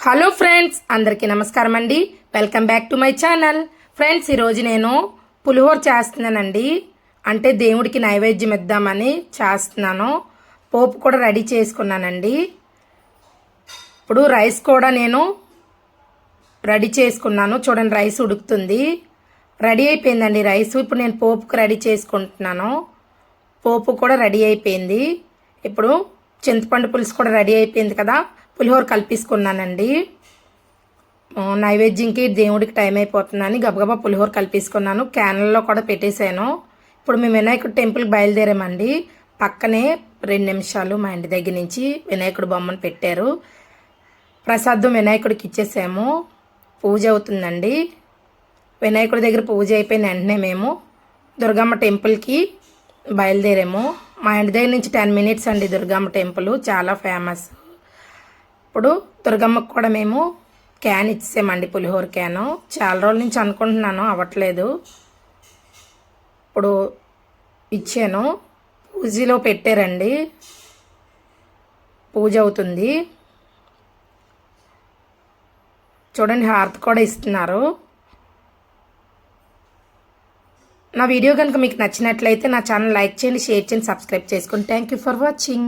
Hello friends అందరికీ నమస్కారం అండి. Welcome back to my channel. Friends ఈరోజు నేను పులిహోర చేస్తున్నానండి. అంటే దేవుడికి నైవేద్యం ఇద్దామని చేస్తున్నాను. పోపు కూడా రెడీ చేసుకున్నానండి. ఇప్పుడు రైస్ కూడా నేను రెడీ చేసుకున్నాను. చూడండి రైస్ ఉడుకుతుంది. రెడీ అయిపోయిందండి రైస్. ఇప్పుడు నేను పోపుకు రెడీ చేసుకుంటున్నాను. పోపు కూడా రెడీ అయిపోయింది. ఇప్పుడు చింతపండు పులుసు కూడా రెడీ అయిపోయింది కదా. పులిహోర కలిపేసుకున్నానండి. నైవేద్యంకి దేవుడికి టైం అయిపోతుందని గబగబా పులిహోర కలిపేసుకున్నాను. క్యానల్లో కూడా పెట్టేశాను. ఇప్పుడు మేము వినాయకుడు టెంపుల్కి బయలుదేరామండి. పక్కనే రెండు నిమిషాలు మా ఇంటి దగ్గర నుంచి వినాయకుడు బొమ్మను పెట్టారు. ప్రసాదం వినాయకుడికి ఇచ్చేసాము. పూజ అవుతుందండి. వినాయకుడి దగ్గర పూజ అయిపోయిన వెంటనే మేము దుర్గమ్మ టెంపుల్కి బయలుదేరాము. మా ఇంటి దగ్గర నుంచి టెన్ మినిట్స్ అండి దుర్గమ్మ టెంపుల్ చాలా ఫేమస్. ఇప్పుడు దుర్గమ్మకు కూడా మేము క్యాన్ ఇచ్చేసామండి పులిహోర క్యాను. చాలా రోజుల నుంచి అనుకుంటున్నాను అవ్వట్లేదు. ఇప్పుడు ఇచ్చాను. పూజలో పెట్టారండి. పూజ అవుతుంది. చూడండి హారతి కూడా ఇస్తున్నారు. నా వీడియో కనుక మీకు నచ్చినట్లయితే నా ఛానల్ లైక్ చేయండి షేర్ చేయండి సబ్స్క్రైబ్ చేసుకోండి థ్యాంక్ యూ ఫర్ వాచింగ్